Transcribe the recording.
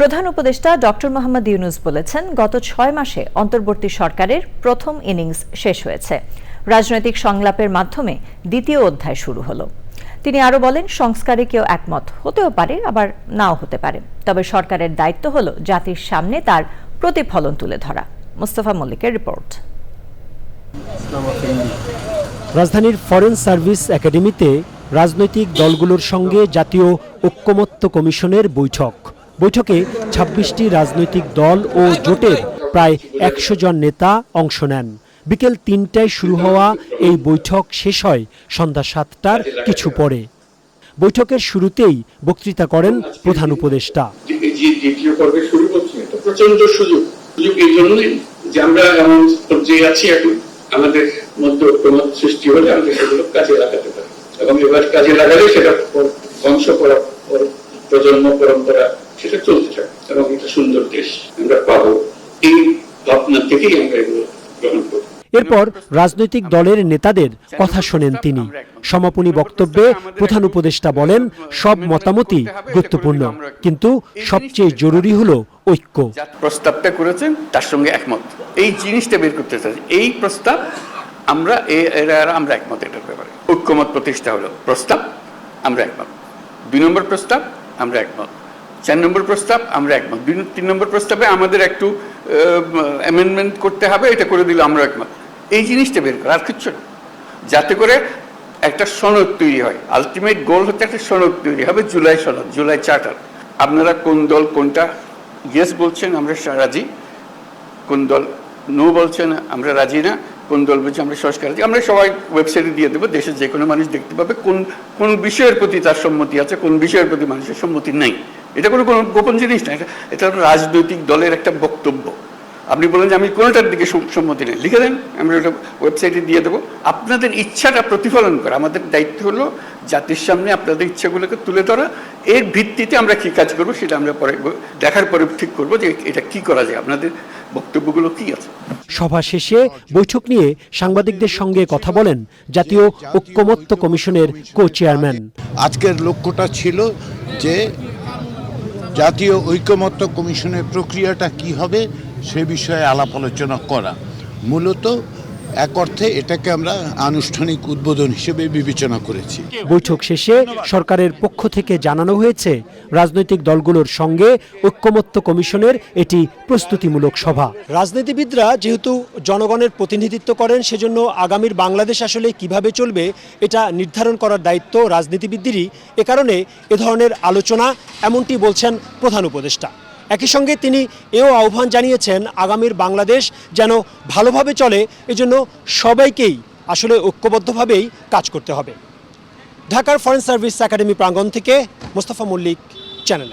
প্রধান উপদেষ্টা ডক্টর মোহাম্মদ ইউনুস বলেছেন, গত ছয় মাসে অন্তর্বর্তী সরকারের প্রথম ইনিংস শেষ হয়েছে। রাজনৈতিক সংলাপের মাধ্যমে দ্বিতীয় অধ্যায় শুরু হলো। তিনি আরও বলেন, সংস্কারে কেউ একমত হতেও পারে, আবার নাও হতে পারে। তবে সরকারের দায়িত্ব হলো জাতির সামনে তার প্রতিফলন তুলে ধরা। মোস্তফা মল্লিকের রিপোর্ট। রাজধানীর ফরেন সার্ভিস একাডেমিতে রাজনৈতিক দলগুলোর সঙ্গে জাতীয় ঐক্যমত্য কমিশনের বৈঠক। বৈঠকে ছাব্বিশটি রাজনৈতিক দল ও জোটের প্রায় একশো জন নেতা অংশ নেন। বিকেল তিনটায় শুরু হওয়া এই বৈঠক শেষ হয় সন্ধ্যা সাতটার কিছু পরে। বৈঠকের শুরুতেই বক্তৃতা করেন প্রধান উপদেষ্টা। প্রচণ্ড সুযোগ। সুযোগ এই জন্যই যে আমরা এমন পর্যায়ে আছি এখন। আমাদের মধ্যে ঐক্যমত সৃষ্টি হলে সেগুলো কাজে লাগাতে পারি। এবং এবার কাজে লাগালে সেটা প্রজন্ম পরম্পরা সেটা চলতে থাকে এবং এটা সুন্দর দেশ আমরা পাবো। এই ভাবনা থেকেই আমরা এগুলো গ্রহণ করব এরপর রাজনৈতিক দলের নেতাদের কথা শোনেন তিনি। সমাপনী বক্তব্যে প্রধান উপদেষ্টা বলেন সব মতামতই গুরুত্বপূর্ণ কিন্তু সবচেয়ে জরুরি হলো ঐক্য। প্রস্তাবটা করেছেন তার সঙ্গে একমত। এই জিনিসটা বের করতে চাই। এই প্রস্তাব আমরা এরা আমরা একমত এটার ব্যাপারে। ঐক্যমত প্রতিষ্ঠা হলো। প্রস্তাব আমরা একমত। দুই নম্বর প্রস্তাব আমরা একমত। চার নম্বর প্রস্তাব, আমরা একমত। দুই, তিন নম্বর প্রস্তাবে আমাদের একটু অ্যামেন্ডমেন্ট করতে হবে, এটা করে দিলে আমরা একমত। এই জিনিসটা বের করা, আর কিচ্ছু না। যাতে করে একটা সনদ তৈরি হয়। আলটিমেট গোল হচ্ছে একটা সনদ তৈরি হবে, জুলাই সনদ, জুলাই চার্টার আপনারা কোন দল কোনটা? ইয়েস বলছেন, আমরা রাজি। কোন দল? নো বলছেন, আমরা রাজি না। কোন দল বলছে আমরা সংস্কার আছি আমরা সবাই ওয়েবসাইটে দিয়ে দেবো, দেশের যে কোনো মানুষ দেখতে পাবে কোন কোন বিষয়ের প্রতি তার সম্মতি আছে, কোন বিষয়ের প্রতি মানুষের সম্মতি নেই। এটা কোনো কোনো গোপন জিনিস না, এটা এটা রাজনৈতিক দলের একটা বক্তব্য। আপনি বলেন যে আমি কোনোটার দিকে সম্মতি নেই। লিখে দেন আমরা ওটা ওয়েবসাইটে দিয়ে দেবো। আপনাদের ইচ্ছাটা প্রতিফলন করা। আমাদের দায়িত্ব হলো জাতির সামনে আপনাদের ইচ্ছাগুলোকে তুলে ধরা। এর ভিত্তিতে আমরা কি কাজ করব সেটা আমরা পরে দেখার পরে ঠিক করব যে এটা কি করা যায়। আপনাদের বক্তব্যগুলো কি আছে? সভা শেষে বৈঠক নিয়ে সাংবাদিকদের সঙ্গে কথা বলেন জাতীয় ঐক্যমত্য কমিশনের কো চেয়ারম্যান আজকের লক্ষ্যটা ছিল যে জাতীয় ঐকমত্য কমিশনের প্রক্রিয়াটা কি হবে সে বিষয়ে আলাপ আলোচনা করা। মূলত এক অর্থে এটাকে আমরা আনুষ্ঠানিক উদ্বোধন হিসেবে বিবেচনা করেছি। বৈঠক শেষে সরকারের পক্ষ থেকে জানানো হয়েছে রাজনৈতিক দলগুলোর সঙ্গে ঐক্যমত্য কমিশনের এটি প্রস্তুতিমূলক সভা। রাজনীতিবিদরা যেহেতু জনগণের প্রতিনিধিত্ব করেন সেজন্য আগামীর বাংলাদেশ আসলে কীভাবে চলবে এটা নির্ধারণ করার দায়িত্ব রাজনীতিবিদদেরই এ কারণে এ ধরনের আলোচনা এমনটি বলছেন প্রধান উপদেষ্টা। একই সঙ্গে তিনি এও আহ্বান জানিয়েছেন আগামীর বাংলাদেশ যেন ভালোভাবে চলে, এজন্য সবাইকেই আসলে ঐক্যবদ্ধভাবেই কাজ করতে হবে। ঢাকার ফরেন সার্ভিস একাডেমি প্রাঙ্গণ থেকে মোস্তফা মল্লিক চ্যানেল